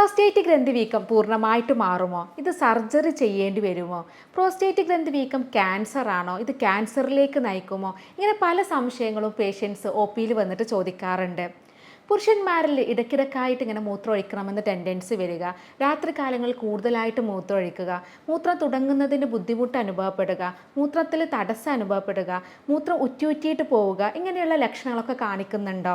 Prostate ഗ്രന്ഥി വീക്കം പൂർണമായിട്ട് മാറുമോ? ഇത് സർജറി ചെയ്യേണ്ടി വരുമോ? പ്രോസ്റ്റേറ്റ് ഗ്രന്ഥി വീക്കം ക്യാൻസർ ആണോ? ഇത് ക്യാൻസറിലേക്ക് നയിക്കുമോ? ഇങ്ങനെ പല സംശയങ്ങളും പേഷ്യൻസ് ഒ പിയിൽ വന്നിട്ട് ചോദിക്കാറുണ്ട്. പുരുഷന്മാരിൽ ഇടയ്ക്കിടക്കായിട്ട് ഇങ്ങനെ മൂത്രം ഒഴിക്കണമെന്ന് ടെൻഡൻസി വരിക. രാത്രി കാലങ്ങളിൽ കൂടുതലായിട്ട് മൂത്രം ഒഴിക്കുക മൂത്രം തുടങ്ങുന്നതിന് ബുദ്ധിമുട്ട് അനുഭവപ്പെടുക. മൂത്രത്തിൽ തടസ്സം അനുഭവപ്പെടുക. മൂത്രം ഉറ്റിയുറ്റിയിട്ട് പോവുക. ഇങ്ങനെയുള്ള ലക്ഷണങ്ങളൊക്കെ കാണിക്കുന്നുണ്ടോ?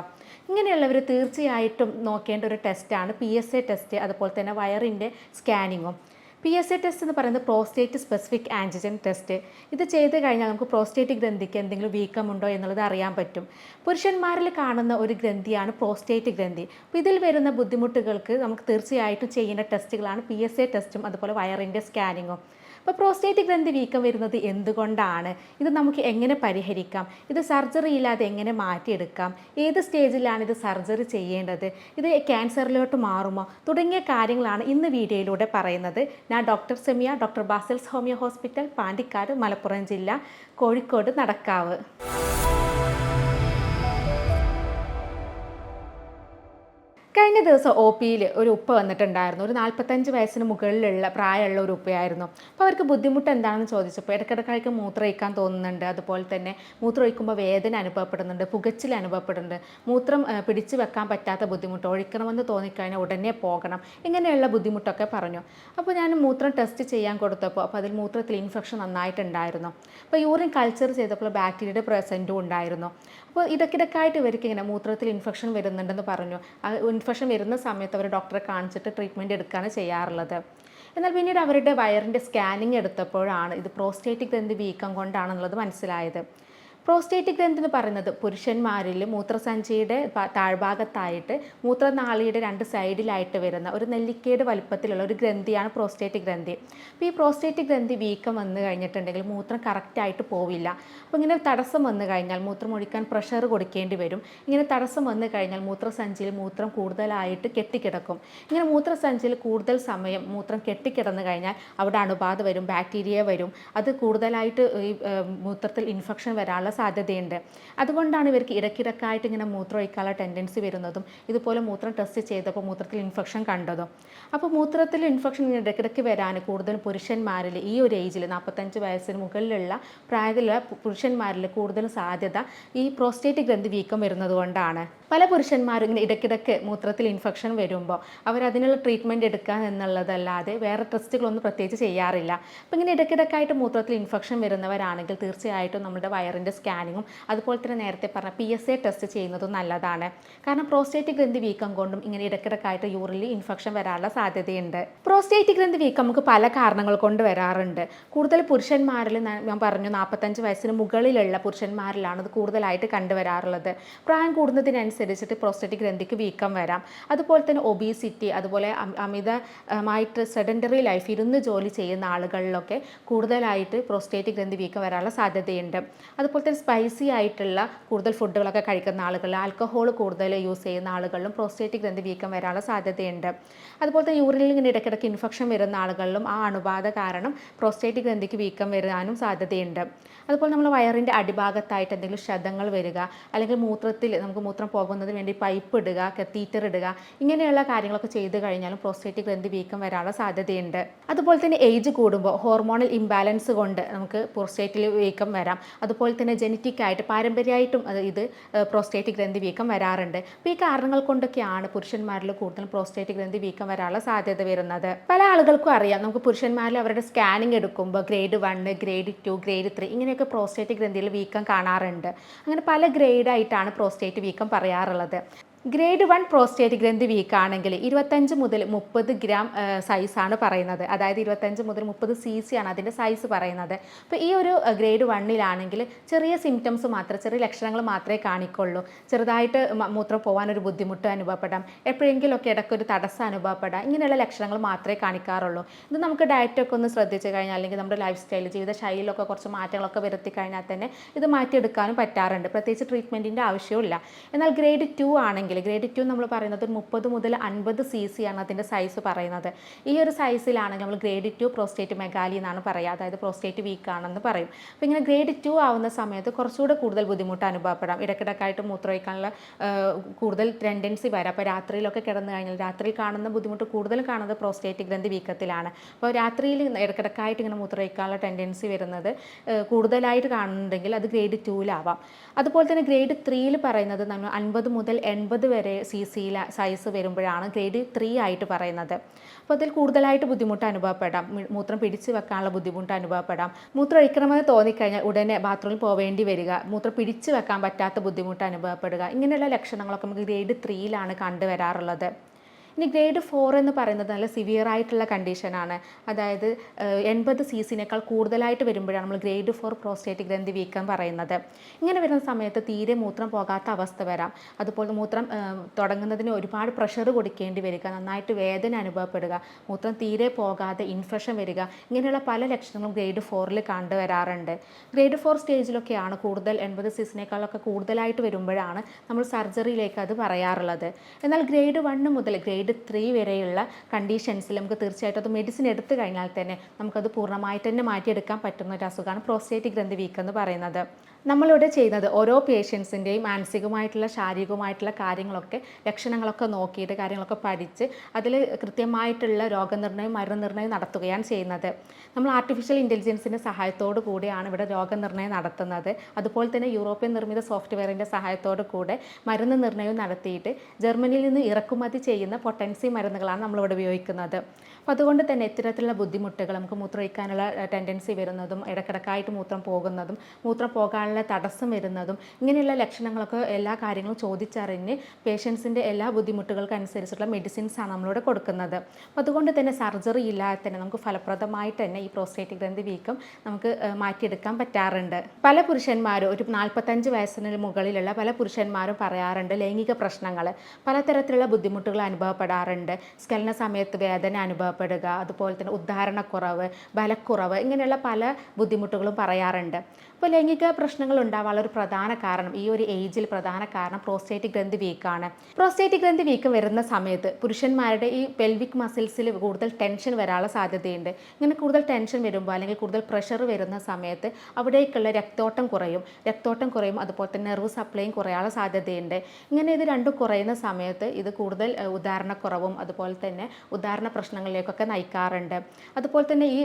ഇങ്ങനെയുള്ളവർ തീർച്ചയായിട്ടും നോക്കേണ്ട ഒരു ടെസ്റ്റാണ് പി എസ് എ ടെസ്റ്റ് അതുപോലെ തന്നെ വയറിന്റെ സ്കാനിങ്ങും പി എസ് എ ടെസ്റ്റ് എന്ന് പറയുന്നത് പ്രോസ്റ്റേറ്റ് സ്പെസിഫിക് ആന്റിജൻ ടെസ്റ്റ് ഇത് ചെയ്ത് കഴിഞ്ഞാൽ നമുക്ക് പ്രോസ്റ്റേറ്റ് ഗ്രന്ഥിക്ക് എന്തെങ്കിലും വീക്കമുണ്ടോ എന്നുള്ളത് അറിയാൻ പറ്റും. പുരുഷന്മാരിൽ കാണുന്ന ഒരു ഗ്രന്ഥിയാണ് പ്രോസ്റ്റേറ്റ് ഗ്രന്ഥി. അപ്പോൾ ഇതിൽ വരുന്ന ബുദ്ധിമുട്ടുകൾക്ക് നമുക്ക് തീർച്ചയായിട്ടും ചെയ്യേണ്ട ടെസ്റ്റുകളാണ് പി എസ് എ ടെസ്റ്റും അതുപോലെ വയറിന്റെ സ്കാനിങ്ങും അപ്പോൾ പ്രോസ്റ്റേറ്റ് ഗ്രന്ഥി വീക്കം വരുന്നത് എന്തുകൊണ്ടാണ്? ഇത് നമുക്ക് എങ്ങനെ പരിഹരിക്കാം? ഇത് സർജറി ഇല്ലാതെ എങ്ങനെ മാറ്റിയെടുക്കാം? ഏത് സ്റ്റേജിലാണ് ഇത് സർജറി ചെയ്യേണ്ടത്? ഇത് ക്യാൻസറിലോട്ട് മാറുമോ? തുടങ്ങിയ കാര്യങ്ങളാണ് ഇന്ന് വീഡിയോയിലൂടെ പറയുന്നത്. ഞാൻ doctor Semiya doctor Basil's homeo hospital Pandikkad Malappuram ജില്ല കോഴിക്കോട് നടക്കാവ്. കഴിഞ്ഞ ദിവസം ഒ പിയിൽ ഒരു ഉപ്പ വന്നിട്ടുണ്ടായിരുന്നു. ഒരു നാൽപ്പത്തഞ്ച് വയസ്സിന് മുകളിലുള്ള പ്രായമുള്ള ഒരു ഉപ്പയായിരുന്നു. അപ്പോൾ അവർക്ക് ബുദ്ധിമുട്ട് എന്താണെന്ന് ചോദിച്ചപ്പോൾ ഇടയ്ക്കിടയ്ക്ക് മൂത്രമൊഴിക്കാൻ തോന്നുന്നുണ്ട്. അതുപോലെ തന്നെ മൂത്രമൊഴിക്കുമ്പോൾ വേദന അനുഭവപ്പെടുന്നുണ്ട് പുകച്ചിൽ അനുഭവപ്പെടുന്നുണ്ട്. മൂത്രം പിടിച്ചു വെക്കാൻ പറ്റാത്ത ബുദ്ധിമുട്ട് ഒഴിക്കണമെന്ന് തോന്നിക്കഴിഞ്ഞാൽ ഉടനെ പോകണം. ഇങ്ങനെയുള്ള ബുദ്ധിമുട്ടൊക്കെ പറഞ്ഞു. അപ്പോൾ ഞാൻ മൂത്രം ടെസ്റ്റ് ചെയ്യാൻ കൊടുത്തപ്പോൾ അപ്പോൾ അതിൽ മൂത്രത്തിൽ ഇൻഫെക്ഷൻ നന്നായിട്ടുണ്ടായിരുന്നു. അപ്പോൾ യൂറിൻ കൾച്ചർ ചെയ്തപ്പോൾ ബാക്ടീരിയയുടെ പ്രസന്റും ഉണ്ടായിരുന്നു. അപ്പോൾ ഇതൊക്കെ ഇതൊക്കെ ആയിട്ട് ഇവർക്ക് ഇങ്ങനെ മൂത്രത്തിൽ ഇൻഫെക്ഷൻ വരുന്നുണ്ടെന്ന് പറഞ്ഞു. ആ ഇൻഫെക്ഷൻ വരുന്ന സമയത്ത് അവർ ഡോക്ടറെ കാണിച്ചിട്ട് ട്രീറ്റ്മെന്റ് എടുക്കുകയാണ് ചെയ്യാറുള്ളത്. എന്നാൽ പിന്നീട് അവരുടെ വയറിന്റെ സ്കാനിങ് എടുത്തപ്പോഴാണ് ഇത് പ്രോസ്റ്റേറ്റിക് ഗ്രന്ഥി വീക്കം കൊണ്ടാണെന്നുള്ളത് മനസ്സിലായത്. പ്രോസ്റ്റേറ്റിക് ഗ്രന്ഥി എന്ന് പറയുന്നത് പുരുഷന്മാരിൽ മൂത്രസഞ്ചിയുടെ താഴ്ഭാഗത്തായിട്ട് മൂത്രനാളിയുടെ രണ്ട് സൈഡിലായിട്ട് വരുന്ന ഒരു നെല്ലിക്കയുടെ വലുപ്പത്തിലുള്ള ഒരു ഗ്രന്ഥിയാണ് പ്രോസ്റ്റേറ്റിക് ഗ്രന്ഥി. അപ്പോൾ ഈ പ്രോസ്റ്റേറ്റിക് ഗ്രന്ഥി വീക്കം വന്നു കഴിഞ്ഞിട്ടുണ്ടെങ്കിൽ മൂത്രം കറക്റ്റായിട്ട് പോവില്ല. അപ്പോൾ ഇങ്ങനെ തടസ്സം വന്നു കഴിഞ്ഞാൽ മൂത്രം ഒഴിക്കാൻ പ്രഷർ കൊടുക്കേണ്ടി വരും. ഇങ്ങനെ തടസ്സം വന്നു കഴിഞ്ഞാൽ മൂത്രസഞ്ചിയിൽ മൂത്രം കൂടുതലായിട്ട് കെട്ടിക്കിടക്കും. ഇങ്ങനെ മൂത്രസഞ്ചിയിൽ കൂടുതൽ സമയം മൂത്രം കെട്ടിക്കിടന്നു കഴിഞ്ഞാൽ അവിടെ അണുബാധ വരും ബാക്ടീരിയ വരും. അത് കൂടുതലായിട്ട് ഈ മൂത്രത്തിൽ ഇൻഫെക്ഷൻ വരാനുള്ള സാധ്യതയുണ്ട്. അതുകൊണ്ടാണ് ഇവർക്ക് ഇടക്കിടക്കായിട്ട് ഇങ്ങനെ മൂത്രം ഒഴിക്കാനുള്ള ടെൻഡൻസി വരുന്നതും ഇതുപോലെ മൂത്രം ടെസ്റ്റ് ചെയ്തപ്പോൾ മൂത്രത്തിൽ ഇൻഫെക്ഷൻ കണ്ടതും. അപ്പോൾ മൂത്രത്തിൽ ഇൻഫെക്ഷൻ ഇടയ്ക്കിടയ്ക്ക് വരാൻ കൂടുതൽ പുരുഷന്മാരിൽ ഈ ഒരു ഏജിൽ നാൽപ്പത്തഞ്ച് വയസ്സിന് മുകളിലുള്ള പ്രായത്തിലുള്ള പുരുഷന്മാരിൽ കൂടുതൽ സാധ്യത ഈ പ്രോസ്റ്റേറ്റ് ഗ്രന്ഥി വീക്കം വരുന്നത് കൊണ്ടാണ്. പല പുരുഷന്മാരും ഇങ്ങനെ ഇടയ്ക്കിടയ്ക്ക് മൂത്രത്തിൽ ഇൻഫെക്ഷൻ വരുമ്പോൾ അവരതിനുള്ള ട്രീറ്റ്മെന്റ് എടുക്കുക എന്നുള്ളതല്ലാതെ വേറെ ടെസ്റ്റുകളൊന്നും പ്രത്യേകിച്ച് ചെയ്യാറില്ല. അപ്പോൾ ഇങ്ങനെ ഇടയ്ക്കിടയ്ക്കായിട്ട് മൂത്രത്തിൽ ഇൻഫെക്ഷൻ വരുന്നവരാണെങ്കിൽ തീർച്ചയായിട്ടും നമ്മുടെ വയറിന്റെ സ്കാനിങ്ങും അതുപോലെ തന്നെ നേരത്തെ പറഞ്ഞ പി എസ് എ ടെസ്റ്റ് ചെയ്യുന്നതും നല്ലതാണ്. കാരണം പ്രോസ്റ്റേറ്റ് ഗ്രന്ഥി വീക്കം കൊണ്ടും ഇങ്ങനെ ഇടയ്ക്കിടയ്ക്കായിട്ട് യൂറിൽ ഇൻഫെക്ഷൻ വരാനുള്ള സാധ്യതയുണ്ട്. പ്രോസ്റ്റേറ്റ് ഗ്രന്ഥി വീക്കം നമുക്ക് പല കാരണങ്ങൾ കൊണ്ട് വരാറുണ്ട്. കൂടുതൽ പുരുഷന്മാരിൽ ഞാൻ പറഞ്ഞു നാൽപ്പത്തഞ്ച് വയസ്സിന് മുകളിലുള്ള പുരുഷന്മാരിലാണ് ഇത് കൂടുതലായിട്ട് കണ്ടുവരാറുള്ളത്. പ്രായം കൂടുന്നതിനനുസരിച്ചിട്ട് പ്രോസ്റ്റേറ്റിക് ഗ്രന്ഥിക്ക് വീക്കം വരാം. അതുപോലെ തന്നെ ഒബീസിറ്റി അതുപോലെ അമി- അമിതമായിട്ട് സെഡൻഡറി ലൈഫ് ഇരുന്ന് ജോലി ചെയ്യുന്ന ആളുകളിലൊക്കെ കൂടുതലായിട്ട് പ്രോസ്റ്റേറ്റിക് ഗ്രന്ഥി വീക്കം വരാനുള്ള സാധ്യതയുണ്ട്. അതുപോലെ തന്നെ സ്പൈസി ആയിട്ടുള്ള കൂടുതൽ ഫുഡുകളൊക്കെ കഴിക്കുന്ന ആളുകൾ ആൽക്കഹോൾ കൂടുതൽ യൂസ് ചെയ്യുന്ന ആളുകളിലും പ്രോസ്റ്റേറ്റിക് ഗ്രന്ഥി വീക്കം വരാനുള്ള സാധ്യതയുണ്ട്. അതുപോലെ തന്നെ യൂറിനിൽ ഇങ്ങനെ ഇടയ്ക്കിടയ്ക്ക് ഇൻഫെക്ഷൻ വരുന്ന ആളുകളിലും ആ അണുബാധ കാരണം പ്രോസ്റ്റേറ്റിക് ഗ്രന്ഥിക്ക് വീക്കം വരാനും സാധ്യതയുണ്ട്. അതുപോലെ നമ്മൾ വയറിന്റെ അടിഭാഗത്തായിട്ട് എന്തെങ്കിലും ക്ഷതങ്ങൾ വരിക അല്ലെങ്കിൽ മൂത്രത്തിൽ നമുക്ക് മൂത്രം പോകുന്നതിന് വേണ്ടി പൈപ്പ് ഇടുക കത്തീറ്റർ ഇടുക ഇങ്ങനെയുള്ള കാര്യങ്ങളൊക്കെ ചെയ്ത് കഴിഞ്ഞാലും പ്രോസ്റ്റേറ്റിക് ഗ്രന്ഥി വീക്കം വരാനുള്ള സാധ്യതയുണ്ട്. അതുപോലെ തന്നെ ഏജ് കൂടുമ്പോൾ ഹോർമോണൽ ഇംബാലൻസ് കൊണ്ട് നമുക്ക് പ്രോസ്റ്റേറ്റിൽ വീക്കം വരാം. അതുപോലെ തന്നെ ജനറ്റിക് ആയിട്ട് പാരമ്പര്യമായിട്ടും ഇത് പ്രോസ്റ്റേറ്റിക് ഗ്രന്ഥി വീക്കം വരാറുണ്ട്. അപ്പോൾ ഈ കാരണങ്ങൾ കൊണ്ടൊക്കെയാണ് പുരുഷന്മാരിൽ കൂടുതലും പ്രോസ്റ്റേറ്റിക് ഗ്രന്ഥി വീക്കം വരാനുള്ള സാധ്യത വരുന്നത്. പല ആളുകൾക്കും അറിയാം. നമുക്ക് പുരുഷന്മാരിൽ അവരുടെ സ്കാനിങ് എടുക്കുമ്പോൾ grade one grade two grade three ഇങ്ങനെയൊക്കെ പ്രോസ്റ്റേറ്റ് ഗ്രന്ഥിയിൽ വീക്കം കാണാറുണ്ട്. അങ്ങനെ പല ഗ്രേഡായിട്ടാണ് പ്രോസ്റ്റേറ്റ് വീക്കം പറയാറുള്ളത് ഗ്രേഡ് വൺ പ്രോസ്റ്റേറ്റ് ഗ്രന്ഥി വീക്ക് ആണെങ്കിൽ ഇരുപത്തഞ്ച് മുതൽ മുപ്പത് ഗ്രാം സൈസാണ് പറയുന്നത്. അതായത് ഇരുപത്തഞ്ച് മുതൽ മുപ്പത് സി സി ആണ് അതിന്റെ സൈസ് പറയുന്നത്. അപ്പോൾ ഈ ഒരു ഗ്രേഡ് വണ്ണിലാണെങ്കിൽ ചെറിയ സിംറ്റംസ് മാത്രം ചെറിയ ലക്ഷണങ്ങൾ മാത്രമേ കാണിക്കുള്ളൂ. ചെറുതായിട്ട് മൂത്രം പോകാനൊരു ബുദ്ധിമുട്ട് അനുഭവപ്പെടാം. എപ്പോഴെങ്കിലുമൊക്കെ ഇടയ്ക്കൊരു തടസ്സം അനുഭവപ്പെടാം. ഇങ്ങനെയുള്ള ലക്ഷണങ്ങൾ മാത്രമേ കാണിക്കാറുള്ളൂ. ഇത് നമുക്ക് ഡയറ്റൊക്കെ ഒന്ന് ശ്രദ്ധിച്ച് കഴിഞ്ഞാൽ അല്ലെങ്കിൽ നമ്മുടെ ലൈഫ് സ്റ്റൈൽ ജീവിത ശൈലിയിലൊക്കെ കുറച്ച് മാറ്റങ്ങളൊക്കെ വരുത്തി കഴിഞ്ഞാൽ തന്നെ ഇത് മാറ്റിയെടുക്കാനും പറ്റാറുണ്ട്. പ്രത്യേകിച്ച് ട്രീറ്റ്മെന്റിന്റെ ആവശ്യമില്ല എന്നാൽ ഗ്രേഡ് ടു ആണെങ്കിൽ ആണെങ്കിൽ ഗ്രേഡ് ടു നമ്മൾ പറയുന്നത് മുപ്പത് മുതൽ അൻപത് സി സി ആണ് അതിന്റെ സൈസ് പറയുന്നത്. ഈ ഒരു സൈസിലാണെങ്കിൽ നമ്മൾ ഗ്രേഡ് ടു പ്രോസ്റ്റേറ്റ് മെഗാലി എന്നാണ് പറയുക. അതായത് പ്രോസ്റ്റേറ്റ് വീക്ക് ആണെന്ന് പറയും. അപ്പോൾ ഇങ്ങനെ ഗ്രേഡ് ടു ആവുന്ന സമയത്ത് കുറച്ചുകൂടെ കൂടുതൽ ബുദ്ധിമുട്ട് അനുഭവപ്പെടാം. ഇടയ്ക്കിടക്കായിട്ട് മൂത്രമൊഴിക്കാനുള്ള കൂടുതൽ ടെൻഡൻസി വരാം. അപ്പോൾ രാത്രിയിലൊക്കെ കിടന്നു കഴിഞ്ഞാൽ രാത്രിയിൽ കാണുന്ന ബുദ്ധിമുട്ട് കൂടുതൽ കാണുന്നത് പ്രോസ്റ്റേറ്റ് ഗ്രന്ഥി വീക്കത്തിലാണ് അപ്പോൾ രാത്രിയിൽ ഇടയ്ക്കിടക്കായിട്ട് ഇങ്ങനെ മൂത്രമൊഴിക്കാനുള്ള ടെൻഡൻസി വരുന്നത് കൂടുതലായിട്ട് കാണുന്നുണ്ടെങ്കിൽ അത് ഗ്രേഡ് ടൂവിലാവാം അതുപോലെ തന്നെ ഗ്രേഡ് ത്രീയിൽ പറയുന്നത് നമ്മൾ അൻപത് മുതൽ എൺപത് വരെ സി സിയിൽ സൈസ് വരുമ്പോഴാണ് ഗ്രേഡ് ത്രീ ആയിട്ട് പറയുന്നത്. അപ്പോൾ അതിൽ കൂടുതലായിട്ട് ബുദ്ധിമുട്ട് അനുഭവപ്പെടാം. മൂത്രം പിടിച്ച് വെക്കാനുള്ള ബുദ്ധിമുട്ട് അനുഭവപ്പെടാം. മൂത്രം ഒഴിക്കണമെന്ന് തോന്നിക്കഴിഞ്ഞാൽ ഉടനെ ബാത്റൂമിൽ പോവേണ്ടി വരിക. മൂത്രം പിടിച്ച് വെക്കാൻ പറ്റാത്ത ബുദ്ധിമുട്ട് അനുഭവപ്പെടുക. ഇങ്ങനെയുള്ള ലക്ഷണങ്ങളൊക്കെ നമുക്ക് ഗ്രേഡ് ത്രീയിലാണ് കണ്ടുവരാറുള്ളത്. ഇനി ഗ്രേഡ് ഫോർ എന്ന് പറയുന്നത് നല്ല സിവിയർ ആയിട്ടുള്ള കണ്ടീഷനാണ് അതായത് എൺപത് സി സിനേക്കാൾ കൂടുതലായിട്ട് വരുമ്പോഴാണ് നമ്മൾ ഗ്രേഡ് ഫോർ പ്രോസ്റ്റേറ്റിക് ഗ്രന്ഥി വീക്കം പറയുന്നത്. ഇങ്ങനെ വരുന്ന സമയത്ത് തീരെ മൂത്രം പോകാത്ത അവസ്ഥ വരാം. അതുപോലെ മൂത്രം തുടങ്ങുന്നതിന് ഒരുപാട് പ്രഷർ കൊടുക്കേണ്ടി വരിക നന്നായിട്ട് വേദന അനുഭവപ്പെടുക മൂത്രം തീരെ പോകാതെ ഇൻഫെക്ഷൻ വരിക ഇങ്ങനെയുള്ള പല ലക്ഷണങ്ങളും ഗ്രേഡ് ഫോറിൽ കണ്ടുവരാറുണ്ട് ഗ്രേഡ് ഫോർ സ്റ്റേജിലൊക്കെയാണ് കൂടുതൽ എൺപത് സീസിനേക്കാളൊക്കെ കൂടുതലായിട്ട് വരുമ്പോഴാണ് നമ്മൾ സർജറിയിലേക്ക് അത് പറയാറുള്ളത്. എന്നാൽ ഗ്രേഡ് വണ് മുതൽ ഗ്രേഡ് ത്രീ വരെയുള്ള കണ്ടീഷൻസിൽ നമുക്ക് തീർച്ചയായിട്ടും അത് മെഡിസിൻ എടുത്തു കഴിഞ്ഞാൽ തന്നെ നമുക്കത് പൂർണമായിട്ട് തന്നെ മാറ്റിയെടുക്കാൻ പറ്റുന്ന ഒരു അസുഖമാണ് പ്രോസ്റ്റേറ്റിക് ഗ്രന്ഥി വീക്ക് എന്ന് പറയുന്നത്. നമ്മളിവിടെ ചെയ്യുന്നത് ഓരോ പേഷ്യൻസിന്റെയും മാനസികമായിട്ടുള്ള ശാരീരികമായിട്ടുള്ള കാര്യങ്ങളൊക്കെ ലക്ഷണങ്ങളൊക്കെ നോക്കിയിട്ട് കാര്യങ്ങളൊക്കെ പഠിച്ച് അതിൽ കൃത്യമായിട്ടുള്ള രോഗനിർണയം മരുന്നുനിർണയം നടത്തുകയാണ് ചെയ്യുന്നത്. നമ്മൾ ആർട്ടിഫിഷ്യൽ ഇന്റലിജൻസിന്റെ സഹായത്തോടു കൂടിയാണ് ഇവിടെ രോഗനിർണയം നടത്തുന്നത്. അതുപോലെ തന്നെ യൂറോപ്യൻ നിർമ്മിത സോഫ്റ്റ്വെയറിന്റെ സഹായത്തോടു കൂടെ മരുന്ന് നിർണയവും നടത്തിയിട്ട് ജർമ്മനിയിൽ നിന്ന് ഇറക്കുമതി ചെയ്യുന്ന പൊട്ടൻസി മരുന്നുകളാണ് നമ്മളിവിടെ ഉപയോഗിക്കുന്നത്. അപ്പോൾ അതുകൊണ്ട് തന്നെ ഇത്തരത്തിലുള്ള ബുദ്ധിമുട്ടുകൾ നമുക്ക് മൂത്രമൊഴിക്കാനുള്ള ടെൻഡൻസി വരുന്നതും ഇടക്കിടക്കായിട്ട് മൂത്രം പോകുന്നതും മൂത്രം പോകാനുള്ള തടസ്സം വരുന്നതും ഇങ്ങനെയുള്ള ലക്ഷണങ്ങളൊക്കെ എല്ലാ കാര്യങ്ങളും ചോദിച്ചറിഞ്ഞ് പേഷ്യൻസിന്റെ എല്ലാ ബുദ്ധിമുട്ടുകൾക്കനുസരിച്ചുള്ള മെഡിസിൻസ് ആണ് നമ്മളിവിടെ കൊടുക്കുന്നത്. അപ്പോൾ അതുകൊണ്ട് തന്നെ സർജറി ഇല്ലാതെ തന്നെ നമുക്ക് ഫലപ്രദമായിട്ട് തന്നെ ഈ പ്രോസ്റ്റേറ്റിക് ഗ്രന്ഥി വീക്കം നമുക്ക് മാറ്റിയെടുക്കാൻ പറ്റാറുണ്ട്. പല പുരുഷന്മാരും ഒരു നാൽപ്പത്തഞ്ച് വയസ്സിന് മുകളിലുള്ള പല പുരുഷന്മാരും പറയാറുണ്ട് ലൈംഗിക പ്രശ്നങ്ങൾ പലതരത്തിലുള്ള ബുദ്ധിമുട്ടുകൾ അനുഭവപ്പെടാറുണ്ട്. സ്കലന സമയത്ത് വേദന അനുഭവപ്പെടുക അതുപോലെ തന്നെ ഉദ്ധാരണക്കുറവ് ബലക്കുറവ് ഇങ്ങനെയുള്ള പല ബുദ്ധിമുട്ടുകളും പറയാറുണ്ട്. അപ്പോൾ ലൈംഗിക പ്രശ്നങ്ങൾ ഉണ്ടാവാനുള്ള ഒരു പ്രധാന കാരണം ഈ ഒരു ഏജിൽ പ്രധാന കാരണം പ്രോസ്റ്റേറ്റിക് ഗ്രന്ഥി വീക്കാണ് പ്രോസ്റ്റേറ്റിക് ഗ്രന്ഥി വീക്ക് വരുന്ന സമയത്ത് പുരുഷന്മാരുടെ ഈ പെൽവിക് മസിൽസിൽ കൂടുതൽ ടെൻഷൻ വരാനുള്ള സാധ്യതയുണ്ട്. ഇങ്ങനെ കൂടുതൽ ടെൻഷൻ വരുമ്പോൾ അല്ലെങ്കിൽ കൂടുതൽ പ്രഷർ വരുന്ന സമയത്ത് അവിടേക്കുള്ള രക്തോട്ടം കുറയും. രക്തോട്ടം കുറയും അതുപോലെ തന്നെ നെർവ് സപ്ലൈയും കുറയാനുള്ള സാധ്യതയുണ്ട്. ഇങ്ങനെ ഇത് രണ്ടും കുറയുന്ന സമയത്ത് ഇത് കൂടുതൽ ഉദാഹരണക്കുറവും അതുപോലെ തന്നെ ഉദാഹരണ പ്രശ്നങ്ങളിലേക്കൊക്കെ നയിക്കാറുണ്ട്. അതുപോലെ തന്നെ ഈ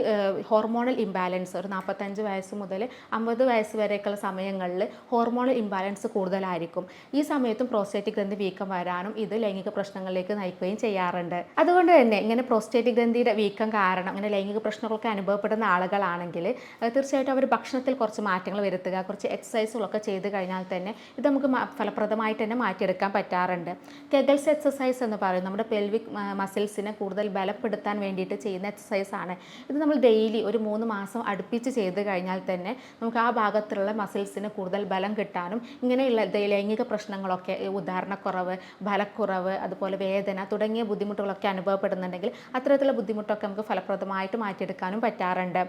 ഹോർമോണൽ ഇംബാലൻസ് ഒരു നാൽപ്പത്തഞ്ച് വയസ്സ് മുതൽ അമ്പത് വയസ്സ് വരെയൊക്കെയുള്ള സമയങ്ങളിൽ ഹോർമോണൽ ഇംബാലൻസ് കൂടുതലായിരിക്കും. ഈ സമയത്തും പ്രോസ്റ്റേറ്റിക് ഗ്രന്ഥി വീക്കം വരാനും ഇത് ലൈംഗിക പ്രശ്നങ്ങളിലേക്ക് നയിക്കുകയും ചെയ്യാറുണ്ട്. അതുകൊണ്ട് തന്നെ ഇങ്ങനെ പ്രോസ്റ്റേറ്റിക് ഗ്രന്ഥിയുടെ വീക്കം കാരണം അങ്ങനെ ലൈംഗിക പ്രശ്നങ്ങളൊക്കെ അനുഭവപ്പെടുന്ന ആളുകളാണെങ്കിൽ തീർച്ചയായിട്ടും അവർ ഭക്ഷണത്തിൽ കുറച്ച് മാറ്റങ്ങൾ വരുത്തുക കുറച്ച് എക്സസൈസുകളൊക്കെ ചെയ്ത് കഴിഞ്ഞാൽ തന്നെ ഇത് നമുക്ക് ഫലപ്രദമായിട്ട് തന്നെ മാറ്റിയെടുക്കാൻ പറ്റാറുണ്ട്. കെഗൽസ് എക്സസൈസ് എന്ന് പറയും. നമ്മുടെ പെൽവിക് മസിൽസിനെ കൂടുതൽ ബലപ്പെടുത്താൻ വേണ്ടിയിട്ട് ചെയ്യുന്ന എക്സസൈസ് ആണ്. ഇത് നമ്മൾ ഡെയിലി ഒരു മൂന്ന് മാസം അടുപ്പിച്ച് ചെയ്ത് കഴിഞ്ഞാൽ തന്നെ നമുക്ക് ആ ഭാഗത്തുള്ള മസിൽസിന് കൂടുതൽ ബലം കിട്ടാനും ഇങ്ങനെയുള്ള ലൈംഗിക പ്രശ്നങ്ങളൊക്കെ ഉദാഹരണക്കുറവ് ബലക്കുറവ് അതുപോലെ വേദന തുടങ്ങിയ ബുദ്ധിമുട്ടുകളൊക്കെ അനുഭവപ്പെടുന്നുണ്ടെങ്കിൽ അത്തരത്തിലുള്ള ബുദ്ധിമുട്ടൊക്കെ നമുക്ക് ഫലപ്രദമായിട്ട് മാറ്റിയെടുക്കാനും പറ്റാറുണ്ട്.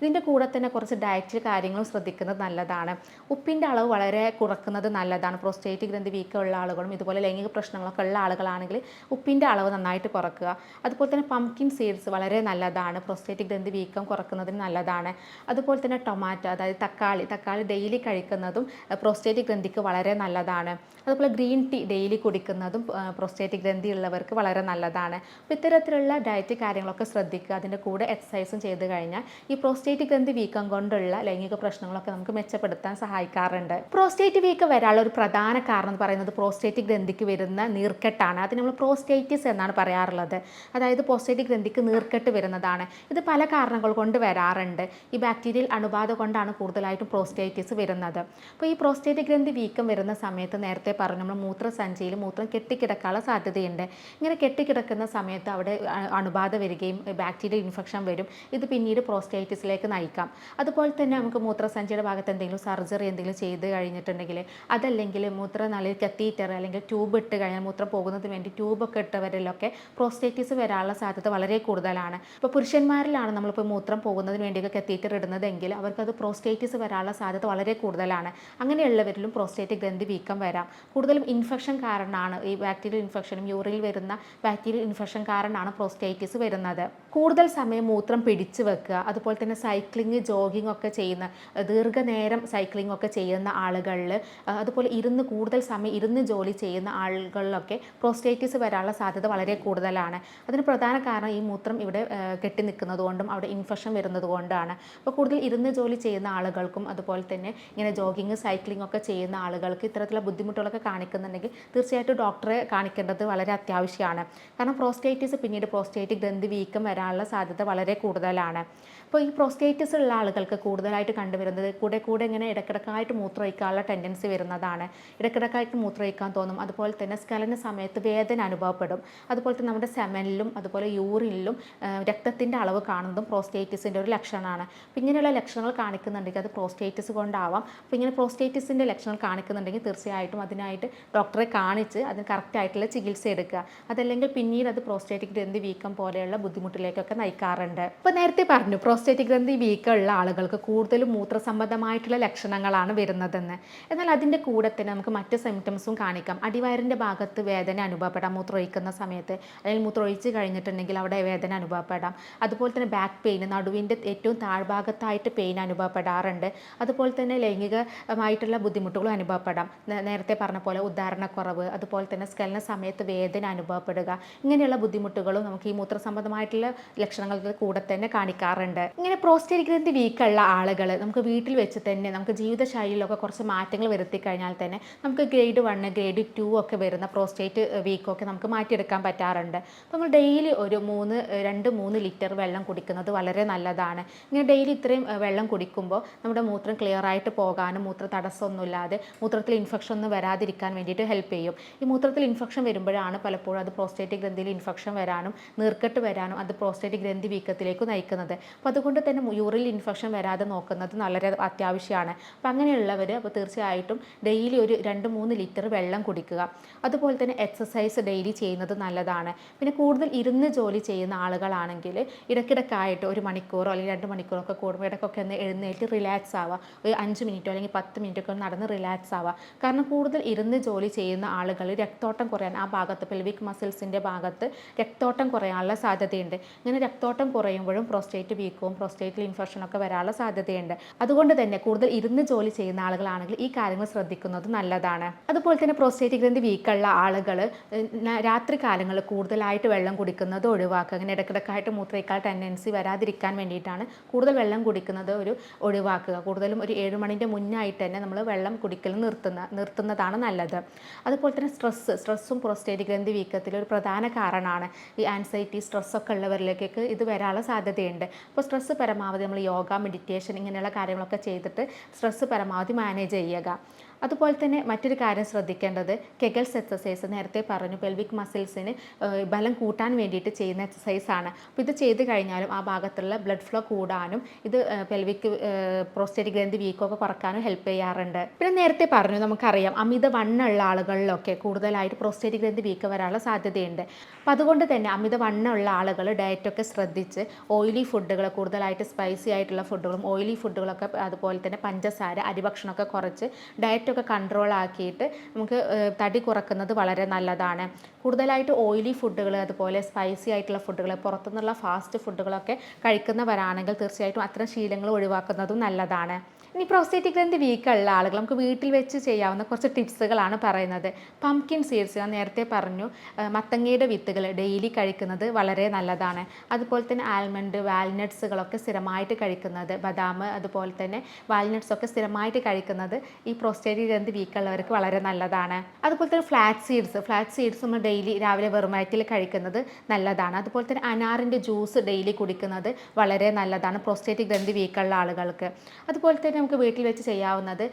ഇതിന്റെ കൂടെ തന്നെ കുറച്ച് ഡയറ്റ് കാര്യങ്ങളും ശ്രദ്ധിക്കുന്നത് നല്ലതാണ്. ഉപ്പിന്റെ അളവ് വളരെ കുറക്കുന്നത് നല്ലതാണ്. പ്രോസ്റ്റേറ്റ് ഗ്രന്ഥി വീക്കമുള്ള ആളുകളും ഇതുപോലെ ലൈംഗിക പ്രശ്നങ്ങളൊക്കെ ഉള്ള ആളുകളാണെങ്കിൽ ഉപ്പിന്റെ അളവ് നന്നായിട്ട് കുറക്കുക. അതുപോലെ തന്നെ പംകിൻ സീഡ്സ് വളരെ നല്ലതാണ്. പ്രോസ്റ്റേറ്റിക് ഗ്രന്ഥി വീക്കം കുറക്കുന്നതിന് നല്ലതാണ്. അതുപോലെ തന്നെ ടൊമാറ്റോ അതായത് തക്കാളി തക്കാളി തക്കാളി ഡെയിലി കഴിക്കുന്നതും പ്രോസ്റ്റേറ്റിക് ഗ്രന്ഥിക്ക് വളരെ നല്ലതാണ്. അതുപോലെ ഗ്രീൻ ടീ ഡെയിലി കുടിക്കുന്നതും പ്രോസ്റ്റേറ്റിക് ഗ്രന്ഥി ഉള്ളവർക്ക് വളരെ നല്ലതാണ്. അപ്പോൾ ഇത്തരത്തിലുള്ള ഡയറ്റ് കാര്യങ്ങളൊക്കെ ശ്രദ്ധിക്കുക അതിന്റെ കൂടെ എക്സസൈസും ചെയ്ത് കഴിഞ്ഞാൽ ഈ പ്രോസ്റ്റേറ്റിക് ഗ്രന്ഥി വീക്കം കൊണ്ടുള്ള ലൈംഗിക പ്രശ്നങ്ങളൊക്കെ നമുക്ക് മെച്ചപ്പെടുത്താൻ സഹായിക്കാറുണ്ട്. പ്രോസ്റ്റേറ്റ് വീക്കം വരാനുള്ള ഒരു പ്രധാന കാരണം എന്ന് പറയുന്നത് പ്രോസ്റ്റേറ്റിക് ഗ്രന്ഥിക്ക് വരുന്ന നീർക്കെട്ടാണ്. അത് നമ്മൾ പ്രോസ്റ്റേറ്റിസ് എന്നാണ് പറയാറുള്ളത്. അതായത് പ്രോസ്റ്റേറ്റിക് ഗ്രന്ഥിക്ക് നീർക്കെട്ട് വരുന്നതാണ്. ഇത് പല കാരണങ്ങൾ കൊണ്ട് വരാറുണ്ട്. ഈ ബാക്ടീരിയൽ അണുബാധ കൊണ്ടാണ് കൂടുതലായിട്ടും പ്രോസ്റ്റേറ്റിസ് വരുന്നത്. അപ്പോൾ ഈ പ്രോസ്റ്റേറ്റ് ഗ്രന്ഥി വീക്കം വരുന്ന സമയത്ത് നേരത്തെ പറഞ്ഞു നമ്മൾ മൂത്രസഞ്ചിയിൽ മൂത്രം കെട്ടിക്കിടക്കാനുള്ള സാധ്യതയുണ്ട്. ഇങ്ങനെ കെട്ടിക്കിടക്കുന്ന സമയത്ത് അവിടെ അണുബാധ വരികയും ബാക്ടീരിയൽ ഇൻഫെക്ഷൻ വരും. ഇത് പിന്നീട് പ്രോസ്റ്റേറ്റിസിലേക്ക് നയിക്കാം. അതുപോലെ തന്നെ നമുക്ക് മൂത്രസഞ്ചിയുടെ ഭാഗത്ത് എന്തെങ്കിലും സർജറി എന്തെങ്കിലും ചെയ്ത് കഴിഞ്ഞിട്ടുണ്ടെങ്കിൽ അതല്ലെങ്കിൽ മൂത്രനാളിൽ കത്തീറ്റർ അല്ലെങ്കിൽ ട്യൂബ് ഇട്ട് കഴിഞ്ഞാൽ മൂത്രം പോകുന്നതിന് വേണ്ടി ട്യൂബൊക്കെ ഇട്ടവരിലൊക്കെ പ്രോസ്റ്റേറ്റിസ് വരാനുള്ള സാധ്യത വളരെ കൂടുതലാണ്. ഇപ്പോൾ പുരുഷന്മാരിലാണ് നമ്മളിപ്പോൾ മൂത്രം പോകുന്നതിന് വേണ്ടിയൊക്കെ കത്തീറ്റർ ഇടുന്നതെങ്കിൽ അവർക്കത് പ്രോസ്റ്റേറ്റിസ് വരാനുള്ള സാധ്യത വളരെ കൂടുതലാണ്. അങ്ങനെയുള്ളവരിലും പ്രോസ്റ്റേറ്റ് ഗ്രന്ഥി വീക്കം വരാം. കൂടുതലും ഇൻഫെക്ഷൻ കാരണമാണ് ഈ ബാക്ടീരിയൽ ഇൻഫെക്ഷനും യൂറിനിൽ വരുന്ന ബാക്ടീരിയൽ ഇൻഫെക്ഷൻ കാരണമാണ് പ്രോസ്റ്റേറ്റിസ് വരുന്നത്. കൂടുതൽ സമയം മൂത്രം പിടിച്ചു വെക്കുക അതുപോലെ തന്നെ സൈക്ലിംഗ് ജോഗിംഗ് ഒക്കെ ചെയ്യുന്ന ദീർഘനേരം സൈക്ലിംഗ് ഒക്കെ ചെയ്യുന്ന ആളുകളിൽ അതുപോലെ ഇരുന്ന് കൂടുതൽ സമയം ഇരുന്ന് ജോലി ചെയ്യുന്ന ആളുകളിലൊക്കെ പ്രോസ്റ്റേറ്റിസ് വരാനുള്ള സാധ്യത വളരെ കൂടുതലാണ്. അതിന് പ്രധാന കാരണം ഈ മൂത്രം ഇവിടെ കെട്ടി നിൽക്കുന്നത് കൊണ്ടും അവിടെ ഇൻഫെക്ഷൻ വരുന്നത് കൊണ്ടാണ് അപ്പോൾ കൂടുതൽ ഇരുന്ന് ജോലി ചെയ്യുന്ന ആളുകൾക്കും അതുപോലെ തന്നെ ഇങ്ങനെ ജോഗിങ് സൈക്ലിംഗ് ഒക്കെ ചെയ്യുന്ന ആളുകൾക്ക് ഇത്തരത്തിലുള്ള ബുദ്ധിമുട്ടുകളൊക്കെ കാണിക്കുന്നുണ്ടെങ്കിൽ തീർച്ചയായിട്ടും ഡോക്ടറെ കാണിക്കേണ്ടത് വളരെ അത്യാവശ്യമാണ്. കാരണം പ്രോസ്റ്റേറ്റിസ് പിന്നീട് പ്രോസ്റ്റേറ്റിക് ഗ്രന്ഥി വീക്കം വരാനുള്ള സാധ്യത വളരെ കൂടുതലാണ്. അപ്പോൾ ഈ പ്രോസ്റ്റേറ്റിസ് ഉള്ള ആളുകൾക്ക് കൂടുതലായിട്ട് കണ്ടുവരുന്നത് കൂടെ കൂടെ ഇങ്ങനെ ഇടക്കിടക്കായിട്ട് മൂത്രമൊഴിക്കാനുള്ള ടെൻഡൻസി വരുന്നതാണ്. ഇടക്കിടക്കായിട്ട് മൂത്രമൊഴിക്കാൻ തോന്നും. അതുപോലെ തന്നെ സ്കലന സമയത്ത് വേദന അനുഭവപ്പെടും. അതുപോലെ തന്നെ നമ്മുടെ സെമനിലും അതുപോലെ യൂറിനിലും രക്തത്തിന്റെ അളവ് കാണുന്നതും പ്രോസ്റ്റേറ്റിസിന്റെ ഒരു ലക്ഷണമാണ്. അപ്പോൾ ഇങ്ങനെയുള്ള ലക്ഷണങ്ങൾ കാണിക്കുന്നുണ്ടെങ്കിൽ അത് പ്രോസ്റ്റേറ്റിസ് കൊണ്ടാവാം. അപ്പോൾ ഇങ്ങനെ പ്രോസ്റ്റേറ്റിസിന്റെ ലക്ഷണങ്ങൾ കാണിക്കുന്നുണ്ടെങ്കിൽ തീർച്ചയായിട്ടും അതിനായിട്ട് ഡോക്ടറെ കാണിച്ച് അതിന് കറക്റ്റായിട്ടുള്ള ചികിത്സ എടുക്കുക. അതല്ലെങ്കിൽ പിന്നീട് അത് പ്രോസ്റ്റേറ്റിക് ഗ്രന്ഥി വീക്കം പോലെയുള്ള ബുദ്ധിമുട്ടിലേക്കൊക്കെ നയിക്കാറുണ്ട്. ഇപ്പോൾ നേരത്തെ പറഞ്ഞു പ്രോസ്റ്റേറ്റിക് ഗ്രന്ഥി വീക്കമുള്ള ആളുകൾക്ക് കൂടുതലും മൂത്രസംബന്ധമായിട്ടുള്ള ലക്ഷണങ്ങളാണ് വരുന്നതെന്ന്. എന്നാൽ അതിന്റെ കൂടെ തന്നെ നമുക്ക് മറ്റ് സിംറ്റംസും കാണിക്കാം. അടിവയറിന്റെ ഭാഗത്ത് വേദന അനുഭവപ്പെടാം. മൂത്രമൊഴിക്കുന്ന സമയത്ത് അല്ലെങ്കിൽ മൂത്രമൊഴിച്ച് കഴിഞ്ഞിട്ടുണ്ടെങ്കിൽ അവിടെ വേദന അനുഭവപ്പെടാം. അതുപോലെ തന്നെ ബാക്ക് പെയിൻ നടുവിന്റെ ഏറ്റവും താഴ്ഭാഗത്തായിട്ട് പെയിൻ അനുഭവപ്പെടാറുണ്ട്. അതുപോലെ തന്നെ ലൈംഗികമായിട്ടുള്ള ബുദ്ധിമുട്ടുകളും അനുഭവപ്പെടാം. നേരത്തെ പറഞ്ഞ പോലെ ഉദാഹരണക്കുറവ് അതുപോലെ തന്നെ സ്കലന സമയത്ത് വേദന അനുഭവപ്പെടുക ഇങ്ങനെയുള്ള ബുദ്ധിമുട്ടുകളും നമുക്ക് ഈ മൂത്രസംബന്ധമായിട്ടുള്ള ലക്ഷണങ്ങൾക്ക് കൂടെ തന്നെ കാണിക്കാറുണ്ട്. ഇങ്ങനെ പ്രോസ്റ്റേറ്റ് ഗ്രന്ഥി വീക്കുള്ള ആളുകൾ നമുക്ക് വീട്ടിൽ വെച്ച് തന്നെ നമുക്ക് ജീവിതശൈലിയിലൊക്കെ കുറച്ച് മാറ്റങ്ങൾ വരുത്തി കഴിഞ്ഞാൽ തന്നെ നമുക്ക് ഗ്രേഡ് വണ്ണ് ഗ്രേഡ് ടു ഒക്കെ വരുന്ന പ്രോസ്റ്റേറ്റ് വീക്കൊക്കെ നമുക്ക് മാറ്റിയെടുക്കാൻ പറ്റാറുണ്ട്. അപ്പോൾ നമ്മൾ ഡെയിലി ഒരു മൂന്ന് രണ്ട് മൂന്ന് ലിറ്റർ വെള്ളം കുടിക്കുന്നത് വളരെ നല്ലതാണ്. ഇങ്ങനെ ഡെയിലി ഇത്രയും വെള്ളം കുടിക്കുമ്പോൾ നമ്മുടെ മൂത്രം ക്ലിയർ ആയിട്ട് പോകാനും മൂത്ര തടസ്സമൊന്നുമില്ലാതെ മൂത്രത്തിൽ ഇൻഫെക്ഷൻ ഒന്നും വരാതിരിക്കാൻ വേണ്ടിയിട്ട് ഹെൽപ്പ് ചെയ്യും. ഈ മൂത്രത്തിൽ ഇൻഫെക്ഷൻ വരുമ്പോഴാണ് പലപ്പോഴും അത് പ്രോസ്റ്റേറ്റിക് ഗ്രന്ഥിയിൽ ഇൻഫെക്ഷൻ വരാനും നീർക്കെട്ട് വരാനും അത് പ്രോസ്റ്റേറ്റിക് ഗ്രന്ഥി വീക്കത്തിലേക്ക് നയിക്കുന്നത്. അപ്പോൾ അതുകൊണ്ട് തന്നെ യൂറിൽ ഇൻഫെക്ഷൻ വരാതെ നോക്കുന്നത് വളരെ അത്യാവശ്യമാണ്. അപ്പം അങ്ങനെയുള്ളവർ അപ്പോൾ തീർച്ചയായിട്ടും ഡെയിലി ഒരു രണ്ട് മൂന്ന് ലിറ്റർ വെള്ളം കുടിക്കുക. അതുപോലെ തന്നെ എക്സസൈസ് ഡെയിലി ചെയ്യുന്നത് നല്ലതാണ്. പിന്നെ കൂടുതൽ ഇരുന്ന് ജോലി ചെയ്യുന്ന ആളുകളാണെങ്കിൽ ഇടയ്ക്കിടയ്ക്കായിട്ട് ഒരു മണിക്കൂറോ അല്ലെങ്കിൽ രണ്ട് മണിക്കൂറോ ഒക്കെ കൂടുമ്പോൾ ഇടയ്ക്കൊക്കെ ഒന്ന് എഴുന്നേറ്റ് റിലാക്സ് ആവുക ഒരു അഞ്ച് മിനിറ്റോ അല്ലെങ്കിൽ പത്ത് മിനിറ്റൊക്കെ നടന്ന് റിലാക്സ് ആവുക കാരണം കൂടുതൽ ഇരുന്ന് ജോലി ചെയ്യുന്ന ആളുകൾ രക്തോട്ടം കുറയാൻ ആ ഭാഗത്ത് പെൽവിക് മസിൽസിന്റെ ഭാഗത്ത് രക്തോട്ടം കുറയാനുള്ള സാധ്യതയുണ്ട്. ഇങ്ങനെ രക്തോട്ടം കുറയുമ്പോഴും പ്രോസ്റ്റേറ്റ് വീക്കവും പ്രോസ്റ്റേറ്റിൽ ഇൻഫെക്ഷനൊക്കെ വരാനുള്ള സാധ്യതയുണ്ട്. അതുകൊണ്ട് തന്നെ കൂടുതൽ ഇരുന്ന് ജോലി ചെയ്യുന്ന ആളുകളാണെങ്കിൽ ഈ കാര്യങ്ങൾ ശ്രദ്ധിക്കുന്നത് നല്ലതാണ്. അതുപോലെ തന്നെ പ്രോസ്റ്റേറ്റ് ഗ്രന്ഥി വീക്കുള്ള ആളുകൾ രാത്രി കാലങ്ങളിൽ കൂടുതലായിട്ട് വെള്ളം കുടിക്കുന്നത് ഒഴിവാക്കുക. അങ്ങനെ ഇടയ്ക്കിടയ്ക്കായിട്ട് മൂത്രയിക്കാൾ ടെൻഡൻസി വരാതിരിക്കാൻ വേണ്ടിയിട്ടാണ് കൂടുതൽ വെള്ളം കുടിക്കുന്നത് ഒരു ഒഴിവാക്കുക. കൂടുതലും ഒരു ഏഴ് മണിന്റെ മുന്നായിട്ട് തന്നെ നമ്മൾ വെള്ളം കുടിക്കൽ നിർത്തുന്ന നിർത്തുന്നതാണ് നല്ലത്. അതുപോലെ തന്നെ സ്ട്രെസ്സ് സ്ട്രെസ്സും പ്രോസ്റ്റേറ്റ് ഗ്രന്ഥി വീക്കത്തിൽ ഒരു പ്രധാന കാരണമാണ് ഈ ആൻസൈറ്റി സ്ട്രെസ്സൊക്കെ ഉള്ളവരിലേക്കൊക്കെ ഇത് വരാനുള്ള സാധ്യതയുണ്ട്. അപ്പോൾ സ്ട്രെസ്സ് പരമാവധി നമ്മൾ യോഗ മെഡിറ്റേഷൻ ഇങ്ങനെയുള്ള കാര്യങ്ങളൊക്കെ ചെയ്തിട്ട് സ്ട്രെസ്സ് പരമാവധി മാനേജ് ചെയ്യുക. അതുപോലെ തന്നെ മറ്റൊരു കാര്യം ശ്രദ്ധിക്കേണ്ടത് കെഗൽസ് എക്സസൈസ് നേരത്തെ പറഞ്ഞു പെൽവിക് മസിൽസിന് ബലം കൂട്ടാൻ വേണ്ടിയിട്ട് ചെയ്യുന്ന എക്സസൈസ് ആണ്. അപ്പോൾ ഇത് ചെയ്ത് കഴിഞ്ഞാലും ആ ഭാഗത്തുള്ള ബ്ലഡ് ഫ്ലോ കൂടാനും ഇത് പെൽവിക് പ്രോസ്റ്റേറ്റ് ഗ്രന്ഥി വീക്കൊക്കെ കുറക്കാനും ഹെൽപ്പ് ചെയ്യാറുണ്ട്. പിന്നെ നേരത്തെ പറഞ്ഞു നമുക്കറിയാം അമിത വണ്ണുള്ള ആളുകളിലൊക്കെ കൂടുതലായിട്ട് പ്രോസ്റ്റേറ്റ് ഗ്രന്ഥി വീക്ക് വരാനുള്ള സാധ്യതയുണ്ട്. അപ്പോൾ അതുകൊണ്ട് തന്നെ അമിത വണ്ണമുള്ള ആളുകൾ ഡയറ്റൊക്കെ ശ്രദ്ധിച്ച് ഓയിലി ഫുഡുകൾ കൂടുതലായിട്ട് സ്പൈസി ആയിട്ടുള്ള ഫുഡുകളും ഓയിലി ഫുഡുകളൊക്കെ അതുപോലെ തന്നെ പഞ്ചസാര അരിഭക്ഷണമൊക്കെ കുറച്ച് ഡയറ്റൊക്കെ കൺട്രോൾ ആക്കിയിട്ട് നമുക്ക് തടി കുറക്കുന്നത് വളരെ നല്ലതാണ്. കൂടുതലായിട്ട് ഓയിലി ഫുഡുകൾ അതുപോലെ സ്പൈസി ആയിട്ടുള്ള ഫുഡുകൾ പുറത്തുനിന്നുള്ള ഫാസ്റ്റ് ഫുഡുകളൊക്കെ കഴിക്കുന്നവരാണെങ്കിൽ തീർച്ചയായിട്ടും അത്തരം ശീലങ്ങൾ ഒഴിവാക്കുന്നതും നല്ലതാണ്. ഇനി പ്രോസ്റ്റേറ്റിക് ഗ്രന്ഥി വീക്കുള്ള ആളുകൾ നമുക്ക് വീട്ടിൽ വെച്ച് ചെയ്യാവുന്ന കുറച്ച് ടിപ്സുകളാണ് പറയുന്നത്. പംകിൻ സീഡ്സ് ഞാൻ നേരത്തെ പറഞ്ഞു മത്തങ്ങയുടെ വിത്തുകൾ ഡെയിലി കഴിക്കുന്നത് വളരെ നല്ലതാണ്. അതുപോലെ തന്നെ ആൽമണ്ട് വാൽനട്ട്സുകളൊക്കെ സ്ഥിരമായിട്ട് കഴിക്കുന്നത് ബദാം അതുപോലെ തന്നെ വാൽനട്ട്സ് ഒക്കെ സ്ഥിരമായിട്ട് കഴിക്കുന്നത് ഈ പ്രോസ്റ്റേറ്റിക് ഗ്രന്ഥി വീക്കുള്ളവർക്ക് വളരെ നല്ലതാണ്. അതുപോലെ തന്നെ ഫ്ലാറ്റ് സീഡ്സ് ഫ്ലാറ്റ് സീഡ്സ് നമ്മൾ ഡെയിലി രാവിലെ വെറുമയറ്റിൽ കഴിക്കുന്നത് നല്ലതാണ്. അതുപോലെ തന്നെ അനാറിന്റെ ജ്യൂസ് ഡെയിലി കുടിക്കുന്നത് വളരെ നല്ലതാണ് പ്രോസ്റ്റേറ്റിക് ഗ്രന്ഥി വീക്കുള്ള ആളുകൾക്ക്. അതുപോലെ തന്നെ നമുക്ക് വീട്ടിൽ വെച്ച് ചെയ്യാവുന്നത്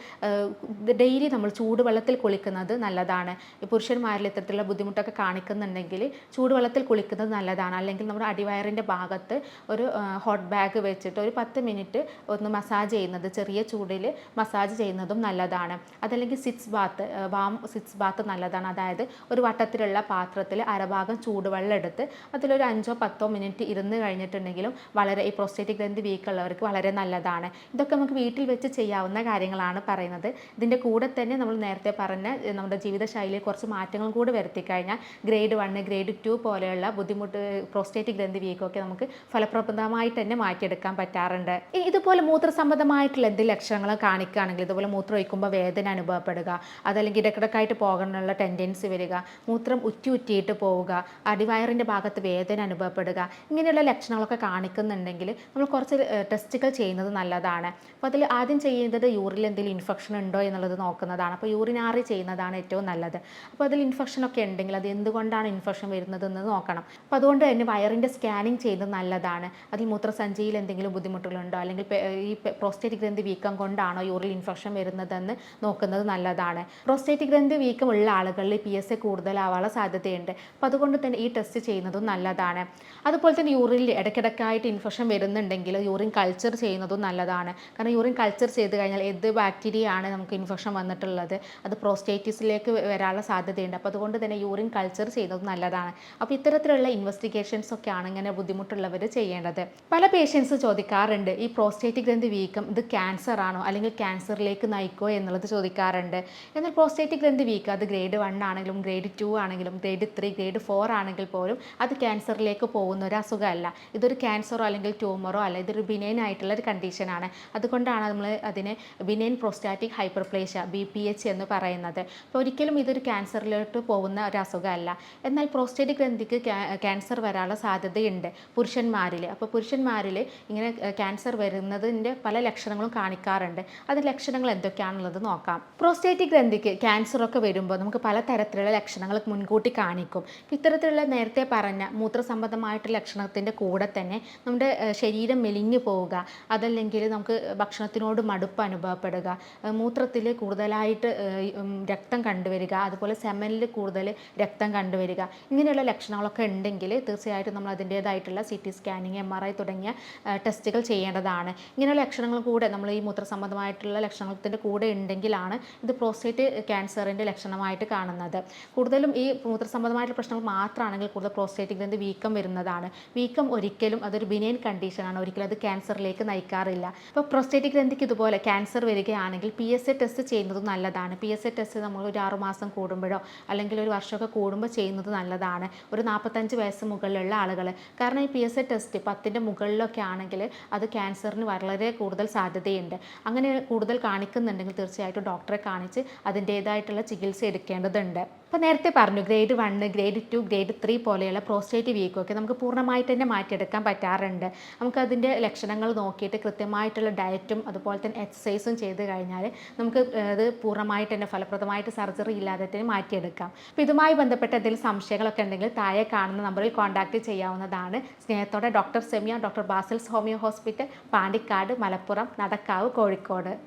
ഡെയിലി നമ്മൾ ചൂടുവെള്ളത്തിൽ കുളിക്കുന്നത് നല്ലതാണ്. പുരുഷന്മാരിൽ ഇത്തരത്തിലുള്ള ബുദ്ധിമുട്ടൊക്കെ കാണിക്കുന്നുണ്ടെങ്കിൽ ചൂടുവെള്ളത്തിൽ കുളിക്കുന്നത് നല്ലതാണ്. അല്ലെങ്കിൽ നമ്മുടെ അടിവയറിന്റെ ഭാഗത്ത് ഒരു ഹോട്ട് ബാഗ് വെച്ചിട്ട് ഒരു പത്ത് മിനിറ്റ് ഒന്ന് മസാജ് ചെയ്യുന്നത് ചെറിയ ചൂടിൽ മസാജ് ചെയ്യുന്നതും നല്ലതാണ്. അതല്ലെങ്കിൽ sitz bath warm sitz bath നല്ലതാണ്. അതായത് ഒരു വട്ടത്തിലുള്ള പാത്രത്തിൽ അരഭാഗം ചൂടുവെള്ളം എടുത്ത് അതിലൊരു അഞ്ചോ പത്തോ മിനിറ്റ് ഇരുന്ന് കഴിഞ്ഞിട്ടുണ്ടെങ്കിലും വളരെ ഈ പ്രോസ്റ്റേറ്റിക് ഗ്രന്ഥി വീക്കുള്ളവർക്ക് വളരെ നല്ലതാണ്. ഇതൊക്കെ നമുക്ക് വീട്ടിൽ വെച്ച് ചെയ്യാവുന്ന കാര്യങ്ങളാണ് പറയുന്നത്. ഇതിന്റെ കൂടെ തന്നെ നമ്മൾ നേരത്തെ പറഞ്ഞ നമ്മുടെ ജീവിതശൈലിയിൽ കുറച്ച് മാറ്റങ്ങൾ കൂടി വരുത്തി കഴിഞ്ഞാൽ ഗ്രേഡ് വണ്ണ് ഗ്രേഡ് ടു പോലെയുള്ള ബുദ്ധിമുട്ട് പ്രോസ്റ്റേറ്റിക് ഗ്രന്ഥി വീക്കമൊക്കെ നമുക്ക് ഫലപ്രദമായിട്ട് തന്നെ മാറ്റിയെടുക്കാൻ പറ്റാറുണ്ട്. ഇതുപോലെ മൂത്രസംബന്ധമായിട്ടുള്ള എന്തെങ്കിലും ലക്ഷണങ്ങൾ കാണിക്കുകയാണെങ്കിൽ ഇതുപോലെ മൂത്രം ഒഴിക്കുമ്പോൾ വേദന അനുഭവപ്പെടുക അതല്ലെങ്കിൽ ഇടക്കിടക്കായിട്ട് പോകാനുള്ള ടെൻഡൻസി വരിക മൂത്രം ഉറ്റി ഉറ്റിയിട്ട് പോവുക അടിവയറിന്റെ ഭാഗത്ത് വേദന അനുഭവപ്പെടുക ഇങ്ങനെയുള്ള ലക്ഷണങ്ങളൊക്കെ കാണിക്കുന്നുണ്ടെങ്കിൽ നമ്മൾ കുറച്ച് ടെസ്റ്റുകൾ ചെയ്യുന്നത് നല്ലതാണ്. അപ്പോൾ അതിൽ ആദ്യം ചെയ്യുന്നത് യൂറിൽ എന്തെങ്കിലും ഇൻഫെക്ഷൻ ഉണ്ടോ എന്നുള്ളത് നോക്കുന്നതാണ്. അപ്പോൾ യൂറിനാറി ചെയ്യുന്നതാണ് ഏറ്റവും നല്ലത്. അപ്പോൾ അതിൽ ഇൻഫെക്ഷൻ ഒക്കെ ഉണ്ടെങ്കിൽ അത് എന്തുകൊണ്ടാണ് ഇൻഫെക്ഷൻ വരുന്നത് എന്ന് നോക്കണം. അപ്പോൾ അതുകൊണ്ട് തന്നെ വയറിന്റെ സ്കാനിങ് ചെയ്യുന്നത് നല്ലതാണ്. അതിൽ മൂത്രസഞ്ചിയിൽ എന്തെങ്കിലും ബുദ്ധിമുട്ടുകളുണ്ടോ? അല്ലെങ്കിൽ ഈ പ്രോസ്റ്റേറ്റിക് ഗ്രന്ഥി വീക്കം കൊണ്ടാണോ യൂറിൽ ഇൻഫെക്ഷൻ വരുന്നതെന്ന് നോക്കുന്നത് നല്ലതാണ്. പ്രോസ്റ്റേറ്റിക് ഗ്രന്ഥി വീക്കം ഉള്ള ആളുകളിൽ പി എസ് എ കൂടുതലാവാനുള്ള സാധ്യതയുണ്ട്. അപ്പോൾ അതുകൊണ്ട് തന്നെ ഈ ടെസ്റ്റ് ചെയ്യുന്നതും നല്ലതാണ്. അതുപോലെ തന്നെ യൂറിൽ ഇടയ്ക്കിടയ്ക്കായിട്ട് ഇൻഫെക്ഷൻ വരുന്നുണ്ടെങ്കിൽ യൂറിൻ കൾച്ചർ ചെയ്യുന്നതും നല്ലതാണ്. കാരണം യൂറിൻ കൾച്ചർ ചെയ്ത് കഴിഞ്ഞാൽ ഏത് ബാക്ടീരിയ ആണ് നമുക്ക് ഇൻഫെക്ഷൻ വന്നിട്ടുള്ളത്? അത് പ്രോസ്റ്റേറ്റിസിലേക്ക് വരാനുള്ള സാധ്യതയുണ്ട്. അപ്പോൾ അതുകൊണ്ട് തന്നെ യൂറിൻ കൾച്ചർ ചെയ്യുന്നത് നല്ലതാണ്. അപ്പോൾ ഇത്തരത്തിലുള്ള ഇൻവെസ്റ്റിഗേഷൻസ് ഒക്കെയാണ് ഇങ്ങനെ ബുദ്ധിമുട്ടുള്ളവർ ചെയ്യേണ്ടത്. പല പേഷ്യൻസ് ചോദിക്കാറുണ്ട് ഈ പ്രോസ്റ്റേറ്റിക് ഗ്രന്ഥി വീക്കം ഇത് ക്യാൻസർ ആണോ അല്ലെങ്കിൽ ക്യാൻസറിലേക്ക് നയിക്കോ എന്നുള്ളത് ചോദിക്കാറുണ്ട്. എന്നാൽ പ്രോസ്റ്റേറ്റിക് ഗ്രന്ഥി വീക്കം അത് ഗ്രേഡ് വൺ ആണെങ്കിലും ഗ്രേഡ് ടു ആണെങ്കിലും ഗ്രേഡ് ത്രീ ഗ്രേഡ് ഫോർ ആണെങ്കിൽ പോലും അത് ക്യാൻസറിലേക്ക് പോകുന്ന ഒരു അസുഖമല്ല. ഇതൊരു ക്യാൻസറോ അല്ലെങ്കിൽ ട്യൂമറോ അല്ല ഇതൊരു ബിനൈൻ ആയിട്ടുള്ള ഒരു കണ്ടീഷനാണ് അതുകൊണ്ടാണ് നമ്മൾ അതിനെ benign prostatic hyperplasia B P H എന്ന് പറയുന്നത്. അപ്പോൾ ഒരിക്കലും ഇതൊരു ക്യാൻസറിലോട്ട് പോകുന്ന ഒരു അസുഖമല്ല. എന്നാൽ പ്രോസ്റ്റേറ്റിക് ഗ്രന്ഥിക്ക് ക്യാൻസർ വരാനുള്ള സാധ്യതയുണ്ട് പുരുഷന്മാരിൽ. അപ്പോൾ പുരുഷന്മാരിൽ ഇങ്ങനെ ക്യാൻസർ വരുന്നതിന്റെ പല ലക്ഷണങ്ങളും കാണിക്കാറുണ്ട്. അത് ലക്ഷണങ്ങൾ എന്തൊക്കെയാണുള്ളത് നോക്കാം. പ്രോസ്റ്റേറ്റിക് ഗ്രന്ഥിക്ക് ക്യാൻസറൊക്കെ വരുമ്പോൾ നമുക്ക് പല തരത്തിലുള്ള ലക്ഷണങ്ങൾ മുൻകൂട്ടി കാണിക്കും. ഇത്തരത്തിലുള്ള നേരത്തെ പറഞ്ഞ മൂത്രസംബന്ധമായിട്ടുള്ള ലക്ഷണത്തിന്റെ കൂടെ തന്നെ നമ്മുടെ ശരീരം മെലിഞ്ഞു പോവുക അതല്ലെങ്കിൽ നമുക്ക് ഭക്ഷണത്തിനോട് മടുപ്പ് അനുഭവപ്പെടുക മൂത്രത്തിൽ കൂടുതലായിട്ട് രക്തം കണ്ടുവരിക അതുപോലെ സെമനിൽ കൂടുതൽ രക്തം കണ്ടുവരിക ഇങ്ങനെയുള്ള ലക്ഷണങ്ങളൊക്കെ ഉണ്ടെങ്കിൽ തീർച്ചയായിട്ടും നമ്മൾ അതിന്റേതായിട്ടുള്ള C T scanning M R I തുടങ്ങിയ ടെസ്റ്റുകൾ ചെയ്യേണ്ടതാണ്. ഇങ്ങനെയുള്ള ലക്ഷണങ്ങൾ കൂടെ നമ്മൾ ഈ മൂത്രസംബന്ധമായിട്ടുള്ള ലക്ഷണത്തിന്റെ കൂടെ ഉണ്ടെങ്കിലാണ് ഇത് പ്രോസ്റ്റേറ്റ് ക്യാൻസറിന്റെ ലക്ഷണമായിട്ട് കാണുന്നത്. കൂടുതലും ഈ മൂത്രസംബന്ധമായിട്ടുള്ള പ്രശ്നങ്ങൾ മാത്രമാണെങ്കിൽ കൂടുതൽ പ്രോസ്റ്റേറ്റ് ഗ്രന്ഥി വീക്കം വരുന്നതാണ്. വീക്കം ഒരിക്കലും അതൊരു ബിനൈൻ കണ്ടീഷനാണ് ഒരിക്കലും അത് ക്യാൻസറിലേക്ക് നയിക്കാറില്ല. അപ്പോൾ പ്രോസ്റ്റേറ്റിക് ഗ്രന്ഥിക്ക് ഇതുപോലെ ക്യാൻസർ വരികയാണെങ്കിൽ പി എസ് എ ടെസ്റ്റ് ചെയ്യുന്നത് നല്ലതാണ്. പി എസ് എ ടെസ്റ്റ് നമ്മൾ ഒരു ആറുമാസം കൂടുമ്പോഴോ അല്ലെങ്കിൽ ഒരു വർഷമൊക്കെ കൂടുമ്പോൾ ചെയ്യുന്നത് നല്ലതാണ്. ഒരു നാൽപ്പത്തഞ്ച് വയസ്സ് മുകളിലുള്ള ആളുകൾ കാരണം ഈ പി എസ് എ ടെസ്റ്റ് പത്തിന്റെ മുകളിലൊക്കെ ആണെങ്കിൽ അത് ക്യാൻസറിന് വളരെ കൂടുതൽ സാധ്യതയുണ്ട്. അങ്ങനെ കൂടുതൽ കാണിക്കുന്നുണ്ടെങ്കിൽ തീർച്ചയായിട്ടും ഡോക്ടറെ കാണിച്ച് അതിന്റേതായിട്ടുള്ള ചികിത്സ എടുക്കേണ്ടതുണ്ട്. അപ്പോൾ നേരത്തെ പറഞ്ഞു grade one grade two grade three പോലെയുള്ള പ്രോസ്റ്റേറ്റ് വീക്കൊക്കെ നമുക്ക് പൂർണമായിട്ട് തന്നെ മാറ്റിയെടുക്കാൻ പറ്റാറുണ്ട്. നമുക്ക് അതിന്റെ ലക്ഷണങ്ങൾ നോക്കിയിട്ട് കൃത്യമായിട്ടുള്ള ഡയറ്റും അതുപോലെ തന്നെ എക്സസൈസും ചെയ്ത് കഴിഞ്ഞാൽ നമുക്ക് അത് പൂർണമായിട്ട് തന്നെ ഫലപ്രദമായിട്ട് സർജറി ഇല്ലാതെ തന്നെ മാറ്റിയെടുക്കാം. അപ്പോൾ ഇതുമായി ബന്ധപ്പെട്ട എന്തെങ്കിലും സംശയങ്ങളൊക്കെ ഉണ്ടെങ്കിൽ താഴെ കാണുന്ന നമ്പറിൽ കോൺടാക്റ്റ് ചെയ്യാവുന്നതാണ്. സ്നേഹത്തോടെ doctor Semiya doctor Basil's homeo hospital Pandikkad Malappuram Nadakkavu Kozhikode.